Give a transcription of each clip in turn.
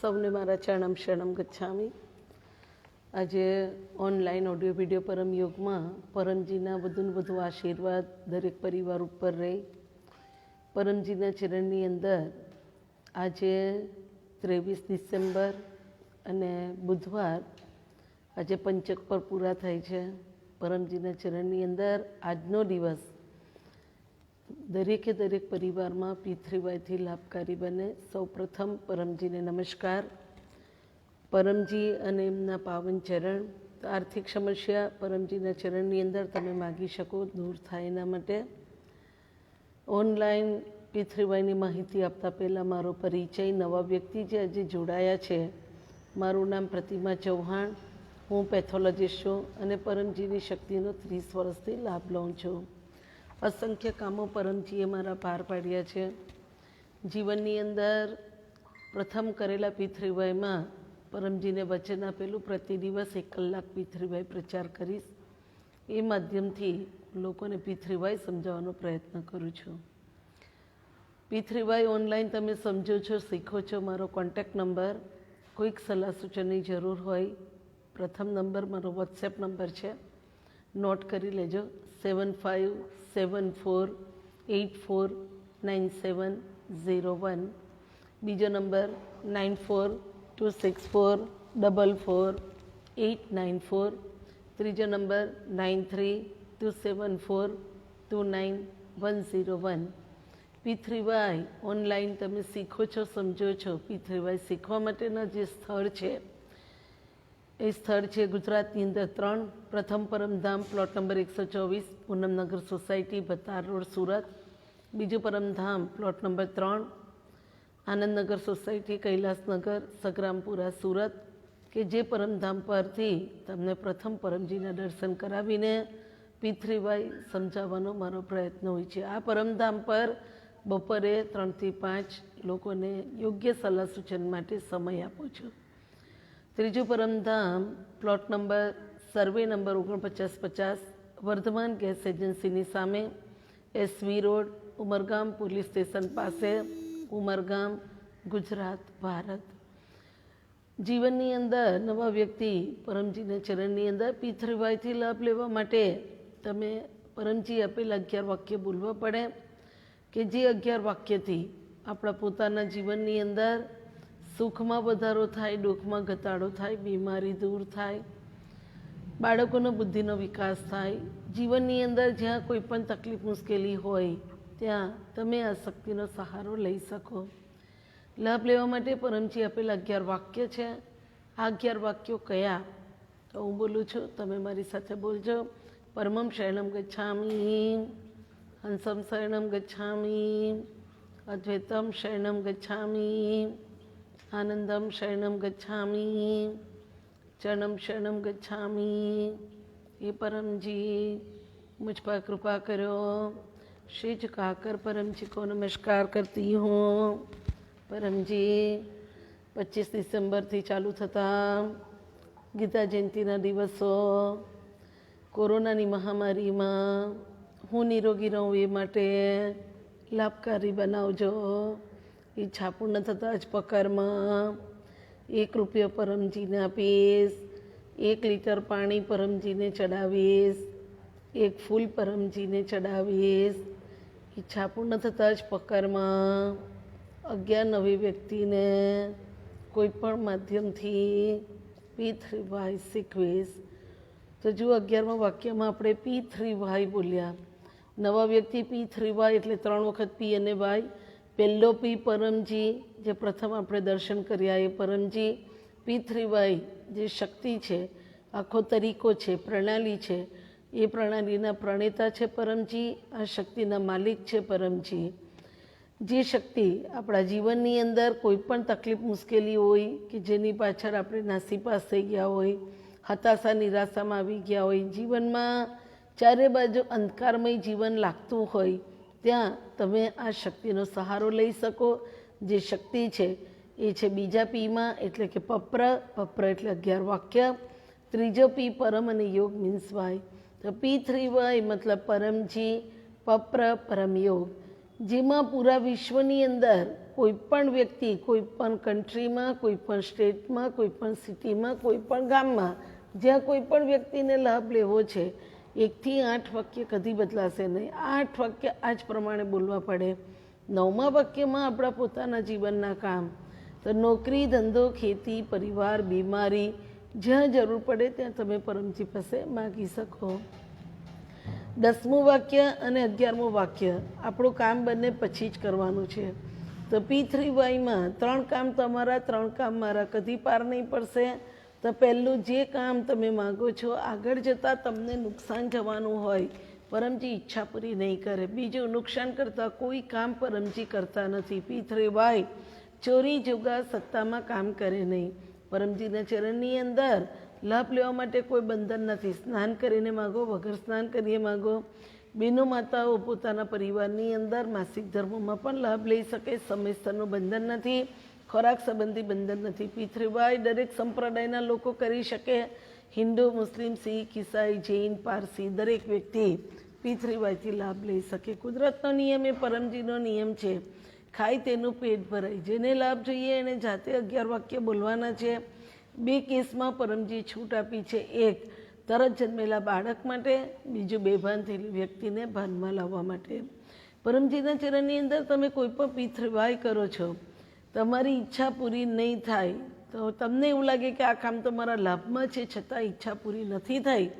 સૌને મારા ચરણમ શરણમ ગચ્છામી. આજે ઓનલાઈન ઓડિયો વીડિયો પરમ યોગમાં પરમજીના વધુને વધુ આશીર્વાદ દરેક પરિવાર ઉપર રહે. પરમજીના ચરણની અંદર આજે ત્રેવીસ ડિસેમ્બર અને બુધવાર આજે પંચક પર પૂરા થાય છે. પરમજીના ચરણની અંદર આજનો દિવસ દરેકે દરેક પરિવારમાં પીથરીવાયથી લાભકારી બને. સૌ પ્રથમ પરમજીને નમસ્કાર. પરમજી અને એમના પાવન ચરણ, આર્થિક સમસ્યા પરમજીના ચરણની અંદર તમે માગી શકો, દૂર થાય એના માટે. ઓનલાઈન પીથરીવાયની માહિતી આપતા પહેલાં મારો પરિચય. નવા વ્યક્તિ જે આજે જોડાયા છે, મારું નામ પ્રતિમા ચૌહાણ. હું પેથોલોજીસ્ટ છું અને પરમજીની શક્તિનો ત્રીસ વર્ષથી લાભ લઉં છું. અસંખ્ય કામો પરમજીએ મારા પાર પાડ્યા છે. જીવનની અંદર પ્રથમ કરેલા પિતૃવયમાં પરમજીને વચન આપેલું પ્રતિ દિવસ એક કલાક પિતૃવય પ્રચાર કરીશ. એ માધ્યમથી લોકોને પિતૃવય સમજાવવાનો પ્રયત્ન કરું છું. પિતૃવય ઓનલાઈન તમે સમજો છો, શીખો છો, મારો કોન્ટેક્ટ નંબર, કોઈક સલાહ સૂચનની જરૂર હોય, પ્રથમ નંબર મારો વોટ્સએપ નંબર છે. નોટ કરી લેજો. Seven five seven four eight four nine seven zero one બીજો number nine four two six four double four eight nine four ત્રીજો number nine three two seven four two nine one zero one P three Y online તમે શીખો છો, સમજો છો. પી three Y શીખવા માટેના જે સ્થળ છે એ સ્થળ છે ગુજરાતની અંદર ત્રણ. પ્રથમ પરમધામ પ્લોટ નંબર એકસો ચોવીસ, પૂનમનગર સોસાયટી, ભતાર રોડ, સુરત. બીજું પરમધામ પ્લોટ નંબર ત્રણ, આનંદનગર સોસાયટી, કૈલાસનગર, સગ્રામપુરા, સુરત, કે જે પરમધામ પરથી તમને પ્રથમ પરમજીના દર્શન કરાવીને પીથરીવાય સમજાવવાનો મારો પ્રયત્ન હોય છે. આ પરમધામ પર બપોરે ત્રણથી પાંચ લોકોને યોગ્ય સલાહ સૂચન માટે સમય આપું છું. ત્રીજું Paramdham plot number survey number ઓગણપચાસ પચાસ, વર્ધમાન ગેસ એજન્સીની સામે SV road Umargam police station પાસે, ઉમરગામ, ગુજરાત, ભારત. જીવનની અંદર નવા વ્યક્તિ પરમજીના ચરણની અંદર પીથરભાઈથી લાભ લેવા માટે તમે પરમજી આપેલા અગિયાર વાક્ય બોલવા પડે કે જે અગિયાર વાક્યથી આપણા પોતાના જીવનની અંદર સુખમાં વધારો થાય, દુઃખમાં ઘટાડો થાય, બીમારી દૂર થાય, બાળકોનો બુદ્ધિનો વિકાસ થાય. જીવનની અંદર જ્યાં કોઈ પણ તકલીફ મુશ્કેલી હોય, ત્યાં તમે આ શક્તિનો સહારો લઈ શકો. લાભ લેવા માટે પરમજી આપેલા અગિયાર વાક્ય છે. આ અગિયાર વાક્યો કયા? તો હું બોલું છું, તમે મારી સાથે બોલજો. પરમમ શરણમ ગચ્છામી, હંસમ શરણમ ગચ્છામી, અદ્વૈતમ શરણમ ગચ્છામી. આનંદમ શરણમ ગચ્છામી ચરણમ શરણમ ગચ્છામી એ પરમજી મુજ પર કૃપા કરો શ્રી ચુકાકર પરમજી કો નમસ્કાર કરતી હું પરમજી પચીસ ડિસેમ્બરથી ચાલુ થતા ગીતા જયંતિના દિવસો કોરોનાની મહામારીમાં હું નિરોગી રહું એ માટે લાભકારી બનાવજો ઈચ્છા પૂર્ણ થતાં જ પકારમાં. એક રૂપિયો પરમજીને આપીશ, એક લીટર પાણી પરમજીને ચડાવીશ, એક ફૂલ પરમજીને ચડાવીશ. ઈચ્છા પૂર્ણ થતાં જ પકારમાં. અગિયાર નવી વ્યક્તિને કોઈપણ માધ્યમથી પી થ્રી વાય શીખવીશ. તો જુઓ અગિયારમાં વાક્યમાં આપણે પી થ્રી વાય બોલ્યા. નવા વ્યક્તિ પી થ્રી વાય એટલે ત્રણ વખત પી અને વાય. પહેલો પી પરમજી, જે પ્રથમ આપણે દર્શન કર્યા એ પરમજી, પી થ્રી વાય જે શક્તિ છે, આખો તરીકો છે, પ્રણાલી છે, એ પ્રણાલીના પ્રણેતા છે પરમજી, આ શક્તિના માલિક છે પરમજી. જે શક્તિ આપણા જીવનની અંદર કોઈ પણ તકલીફ મુશ્કેલી હોય કે જેની પાછળ આપણે નાસીપાસ થઈ ગયા હોય, હતાશા, નિરાશામાં આવી ગયા હોય, જીવનમાં ચારે બાજુ અંધકારમય જીવન લાગતું હોય ત્યાં તમે આ શક્તિનો સહારો લઈ શકો. જે શક્તિ છે, એ છે બીજા પીમાં, એટલે કે પપ્ર. પપ્ર એટલે અગિયાર વાક્ય. ત્રીજો પી પરમ અને યોગ મીન્સ વાય તો પી થ્રી વાય મતલબ પરમજી પપ્ર, પરમ યોગ. જેમાં પૂરા વિશ્વની અંદર કોઈ પણ વ્યક્તિ, કોઈ પણ કન્ટ્રીમાં કોઈ પણ સ્ટેટમાં કોઈ પણ સિટીમાં કોઈ પણ ગામમાં, જ્યાં કોઈ પણ વ્યક્તિને લાભ લેવો છે એકથી આઠ વાક્ય કદી બદલાશે નહીં. આઠ વાક્ય આ જ પ્રમાણે બોલવા પડે. નવમા વાક્યમાં આપણા પોતાના જીવનના કામ. તો નોકરી, ધંધો, ખેતી, પરિવાર, બીમારી, જ્યાં જરૂર પડે ત્યાં તમે પરમજી પાસે માગી શકો. દસમું વાક્ય અને અગિયારમું વાક્ય આપણું કામ બંને પછી જ કરવાનું છે. તો પી થ્રી વાયમાં ત્રણ કામ તમારા, ત્રણ કામ મારા. કદી પાર નહીં પડશે. તો પહેલું જે કામ તમે માગો છો, આગળ જતાં તમને નુકસાન જવાનું હોય, પરમજી ઈચ્છા પૂરી નહીં કરે. બીજું, નુકસાન કરતાં કોઈ કામ પરમજી કરતા નથી. પીથરે ભાઈ ચોરી જોગા સત્તામાં કામ કરે નહીં. પરમજીના ચરણની અંદર લાભ લેવા માટે કોઈ બંધન નથી. સ્નાન કરીને માગો વગર સ્નાન કરીએ માગો. બેનો માતાઓ પોતાના પરિવારની અંદર માસિક ધર્મમાં પણ લાભ લઈ શકે, સમયસરનું બંધન નથી. ખોરાક સંબંધી બંધન નથી. પિતૃભાઈ દરેક સંપ્રદાયના લોકો કરી શકે. હિન્દુ, મુસ્લિમ, શીખ, ઈસાઈ, જૈન, પારસી દરેક વ્યક્તિ પિતૃભાઈથી લાભ લઈ શકે. કુદરતનો નિયમ એ પરમજીનો નિયમ છે. ખાય તેનું પેટ ભરાય. જેને લાભ જોઈએ એને જાતે અગિયાર વાક્ય બોલવાના છે. બે કેસમાં પરમજી છૂટ આપી છે. એક, તરત જન્મેલા બાળક માટે, બીજું બેભાન થયેલી વ્યક્તિને ભાનમાં લાવવા માટે. પરમજીના ચરણની અંદર તમે કોઈ પણ પિતૃવાય કરો છો તમારી ઈચ્છા પૂરી નહીં થાય, તો તમને એવું લાગે કે આ કામ તમારા લાભમાં છે, છતાં ઈચ્છા પૂરી નથી થઈ,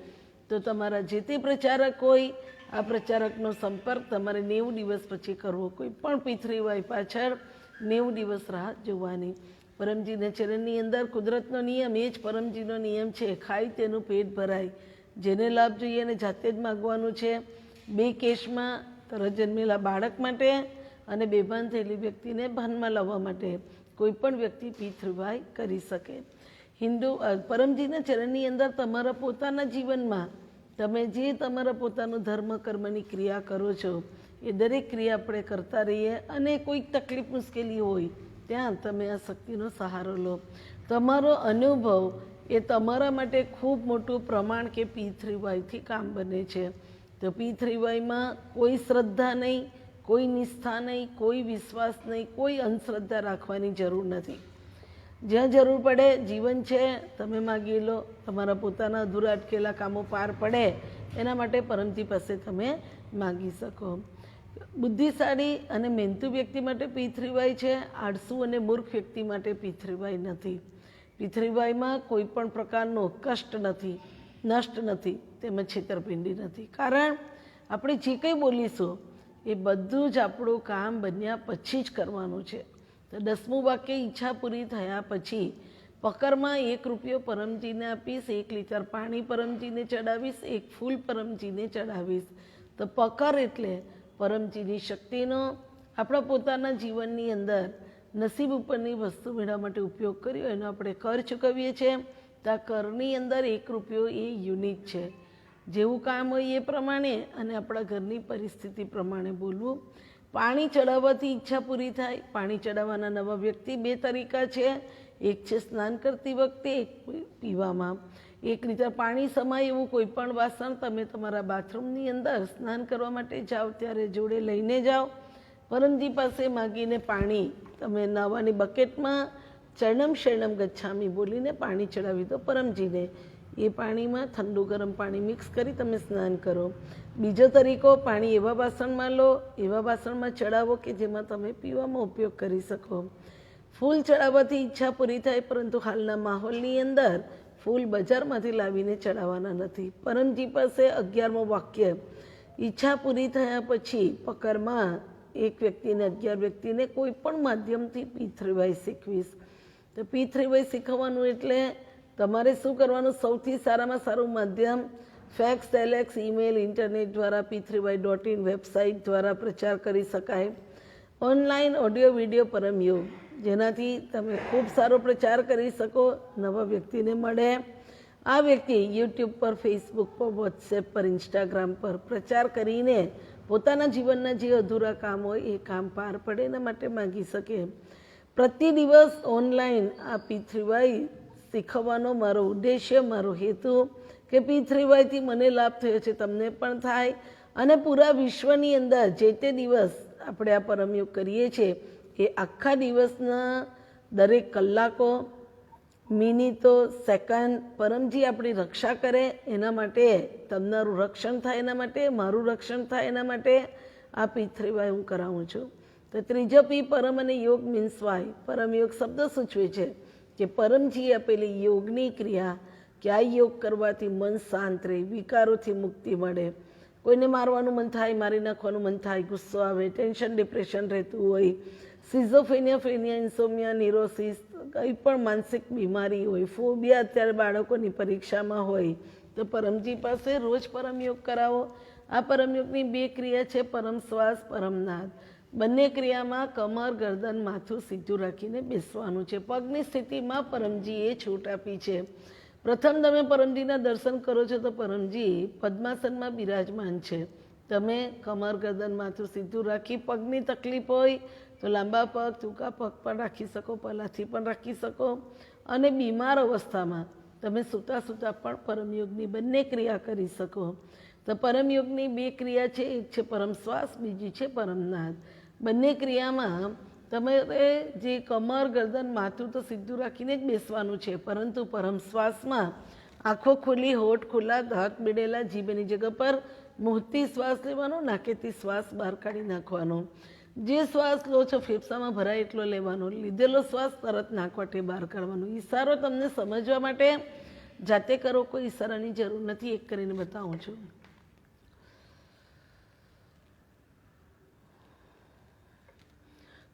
તો તમારા જે તે પ્રચારક હોય, આ પ્રચારકનો સંપર્ક તમારે નેવું દિવસ પછી કરવો. કોઈ પણ વાય પાછળ, નેવું દિવસ રાહ જોવાની. પરમજીના ચરણની અંદર કુદરતનો નિયમ, એ જ પરમજીનો નિયમ છે, ખાય તેનું પેટ ભરાય. જેને લાભ જોઈએ એને જાતે જ માગવાનું છે. બે કેસમાં તરત જન્મેલા બાળક માટે અને બેભાન થયેલી વ્યક્તિને ભાનમાં લાવવા માટે કોઈપણ વ્યક્તિ પિતૃભાઈ કરી શકે. હિન્દુ પરમજીના ચરણની અંદર તમારા પોતાના જીવનમાં તમે જે તમારા પોતાનું ધર્મ, કર્મની ક્રિયા કરો છો, એ દરેક ક્રિયા આપણે કરતા રહીએ અને કોઈક તકલીફ, મુશ્કેલી હોય ત્યાં તમે આ શક્તિનો સહારો લો. તમારો અનુભવ એ તમારા માટે ખૂબ મોટું પ્રમાણ કે પી થ્રી વાયથી કામ બને છે. તો પી થ્રી વાયમાં કોઈ શ્રદ્ધા નહીં કોઈ નિષ્ઠા નહીં, કોઈ વિશ્વાસ નહીં, કોઈ અંધશ્રદ્ધા રાખવાની જરૂર નથી. જ્યાં જરૂર પડે, જીવન છે, તમે માગી લો, તમારા પોતાના અધૂરા અટકેલા કામો પાર પડે, એના માટે પરમજી પાસે તમે માગી શકો. બુદ્ધિશાળી અને મહેનતુ વ્યક્તિ માટે પીથરીવાય છે, આળસુ અને મૂર્ખ વ્યક્તિ માટે પીથરીવાય નથી. પીથરીવાયમાં કોઈ પણ પ્રકારનો કષ્ટ નથી, નષ્ટ નથી, તેમજ છેતરપિંડી નથી. કારણ, આપણે જે કંઈ બોલીશું એ બધું જ આપણું કામ બન્યા પછી જ કરવાનું છે. તો દસમું વાક્ય, ઈચ્છા પૂરી થયા પછી પકરમાં એક રૂપિયો પરમજીને આપીશ, એક લીટર પાણી પરમજીને ચડાવીશ, એક ફૂલ પરમજીને ચડાવીશ. તો પકર એટલે પરમજીની શક્તિનો આપણા પોતાના જીવનની અંદર નસીબ ઉપરની વસ્તુ મેળવવા માટે ઉપયોગ કર્યો. એનો આપણે કર ચૂકવીએ છીએ. તો આ કરની અંદર એક રૂપિયો એ યુનિક છે. જેવું કામ હોય એ પ્રમાણે અને આપણા ઘરની પરિસ્થિતિ પ્રમાણે બોલવું. પાણી ચડાવવાથી ઈચ્છા પૂરી થાય. પાણી ચડાવવાના નવા વ્યક્તિ બે તરીકા છે. એક છે સ્નાન કરતી વખતે પીવામાં. એક રીતે પાણી સમાય એવું કોઈ પણ વાસણ તમે તમારા બાથરૂમની અંદર સ્નાન કરવા માટે જાઓ, ત્યારે જોડે લઈને જાઓ. પરમજી પાસે માગીને પાણી તમે નાવાની બકેટમાં ચરણમ શરણમ ગચ્છામી બોલીને પાણી ચડાવી દો પરમજીને. એ પાણીમાં ઠંડુ ગરમ પાણી મિક્સ કરી તમે સ્નાન કરો. બીજો તરીકો, પાણી એવા વાસણમાં લો, એવા વાસણમાં ચડાવો કે જેમાં તમે પીવામાં ઉપયોગ કરી શકો. ફૂલ ચડાવવાથી ઈચ્છા પૂરી થાય, પરંતુ હાલના માહોલની અંદર ફૂલ બજારમાંથી લાવીને ચડાવવાના નથી. પરમજી પાસે અગિયારમો વાક્ય, ઈચ્છા પૂરી થયા પછી પકરમાં એક વ્યક્તિને અગિયાર વ્યક્તિને કોઈ પણ માધ્યમથી પી થ્રી વાય શીખવીશ. તો પી થ્રી વાય શીખવવાનું એટલે તમારે શું કરવાનું? સૌથી સારામાં સારું માધ્યમ ફેક્સ, ટેલેક્સ, ઈમેલ, ઇન્ટરનેટ દ્વારા, P three Y dot in website દ્વારા પ્રચાર કરી શકાય. ઓનલાઈન ઓડિયો, વીડિયો પરમ્યો જેનાથી તમે ખૂબ સારો પ્રચાર કરી શકો, નવા વ્યક્તિને મળે. આ વ્યક્તિ યુટ્યુબ પર, ફેસબુક પર, વોટ્સએપ પર, ઇન્સ્ટાગ્રામ પર પ્રચાર કરીને પોતાના જીવનના જે અધૂરા કામ હોય એ કામ પાર પડે એના માટે માગી શકે. પ્રતિ દિવસ ઓનલાઈન આ પી થ્રી વાય શીખવવાનો મારો ઉદ્દેશ્ય, મારો હેતુ કે પી થ્રી વાયથી મને લાભ થયો છે, તમને પણ થાય. અને પૂરા વિશ્વની અંદર જે તે દિવસ આપણે આ પરમયોગ કરીએ છીએ એ આખા દિવસના દરેક કલાકો, મિનિટો, સેકન્ડ પરમજી આપણી રક્ષા કરે એના માટે તમારું રક્ષણ થાય એના માટે, મારું રક્ષણ થાય એના માટે આ પી થ્રી વાય હું કરાવું છું. તો ત્રીજો પી પરમ અને યોગ મીન્સ વાય. પરમ યોગ શબ્દ સૂચવે છે. કે પરમજી આપેલી યોગની ક્રિયા કે આ યોગ કરવાથી મન શાંત રહે, વિકારોથી મુક્તિ મળે. કોઈને મારવાનું મન થાય, મારી નાખવાનું મન થાય, ગુસ્સો આવે, ટેન્શન, ડિપ્રેશન રહેતું હોય સિઝોફેનિયા ફેનિયા ઇન્સોમિયા નિરોસિસ કંઈ પણ માનસિક બીમારી હોય, ફોબિયા અત્યારે બાળકોની પરીક્ષામાં હોય, તો પરમજી પાસે રોજ પરમયોગ કરાવો. આ પરમયોગની બે ક્રિયા છે, પરમ શ્વાસ પરમનાદ બંને ક્રિયામાં કમર, ગરદન, માથું સીધું રાખીને બેસવાનું છે. પગની સ્થિતિમાં પરમજીએ છૂટ આપી છે. પ્રથમ તમે પરમજીના દર્શન કરો છો તો પરમજી પદ્માસનમાં બિરાજમાન છે. તમે કમર, ગરદન, માથું સીધું રાખી પગની તકલીફ હોય તો લાંબા પગ, ટૂંકા પગ પણ રાખી શકો, પલાથી પણ રાખી શકો. અને બીમાર અવસ્થામાં તમે સૂતા સૂતા પણ પરમયોગની બંને ક્રિયા કરી શકો. તો પરમયોગની બે ક્રિયા છે, એક છે પરમ શ્વાસ, બીજી છે પરમનાદ બંને ક્રિયામાં તમારે જે કમર, ગરદન, માથું તો સીધું રાખીને જ બેસવાનું છે, પરંતુ પરમ શ્વાસમાં આંખો ખુલ્લી, હોઠ ખુલ્લા દાંત બીડેલા, જીભની જગ્યા પર મોહતી શ્વાસ લેવાનો, નાકેથી શ્વાસ બહાર કાઢી નાખવાનો. જે શ્વાસ લો છો, ફેફસામાં ભરાય એટલો લેવાનો, લીધેલો શ્વાસ તરત નાકવાટે બહાર કાઢવાનો. ઈશારો તમને સમજવા માટે જાતે કરો, કોઈ ઈશારાની જરૂર નથી, એક કરીને બતાવું છું.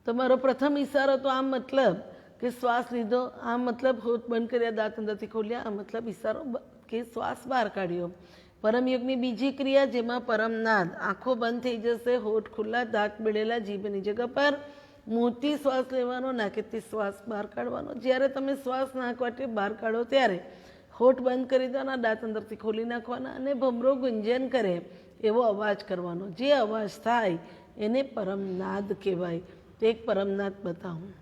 તમારો પ્રથમ ઈશારો તો આમ મતલબ કે શ્વાસ લીધો આમ મતલબ હોઠ બંધ કર્યા, દાંત અંદરથી ખોલ્યા, આ મતલબ ઈશારો કે શ્વાસ બહાર કાઢ્યો. પરમયુગની બીજી ક્રિયા જેમાં પરમનાદ આંખો બંધ થઈ જશે, હોઠ ખુલ્લા, દાંત બેડેલા જીભની જગ્યા પર મોટી શ્વાસ લેવાનો, નાકેથી શ્વાસ બહાર કાઢવાનો. જ્યારે તમે શ્વાસ નાખવાથી બહાર કાઢો ત્યારે હોઠ બંધ કરી દેવાના, દાંત અંદરથી ખોલી નાખવાના અને ભમરો ગુંજન કરે એવો અવાજ કરવાનો. જે અવાજ થાય એને પરમનાદ કહેવાય. તે એક પરમનાદ બતાવું.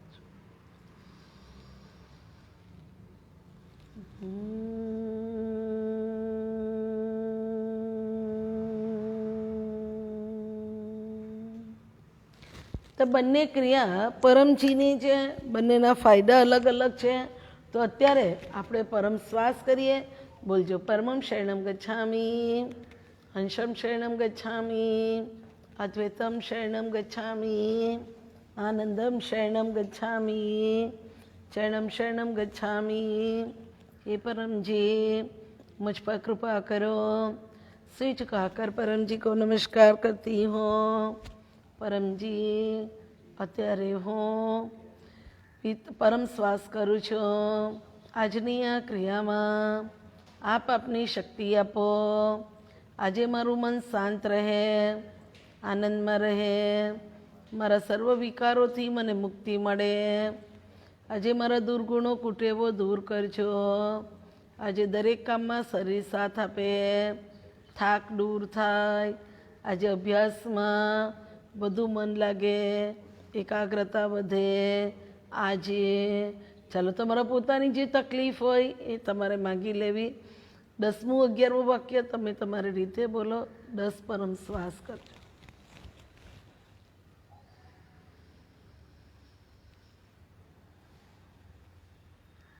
તો બંને ક્રિયા પરમજીની છે બંનેના ફાયદા અલગ અલગ છે તો અત્યારે આપણે પરમ શ્વાસ કરીએ બોલજો પરમમ શરણમ ગચ્છામી અંશમ શરણમ ગચ્છામી અદ્વૈતમ શરણમ ગચ્છામી આનંદમ શરણમ ગચ્છામી ચરણમ શરણમ ગચ્છામી हे परम जी मुझ पर कृपा करो सिर झुकाकर परम जी को नमस्कार करती हूँ પરમ જી અત્યારે હું પરમ શ્વાસ કરું છું. આજની આ ક્રિયામાં આપ આપની શક્તિ આપો. આજે મારું મન શાંત રહે, આનંદમાં રહે. મારા સર્વ વિકારોથી મને મુક્તિ મળે. આજે મારા દુર્ગુણો કુટેવો દૂર કરજો. આજે દરેક કામમાં શરીર સાથ આપે. થાક દૂર થાય. આજે અભ્યાસમાં વધુ મન લાગે, એકાગ્રતા વધે, આજે. ચાલો, તમારા પોતાની જે તકલીફ હોય એ તમારે માગી લેવી. દસમું, અગિયારમું વાક્ય તમે તમારી રીતે બોલો. દસ પરમ શ્વાસ કરજો.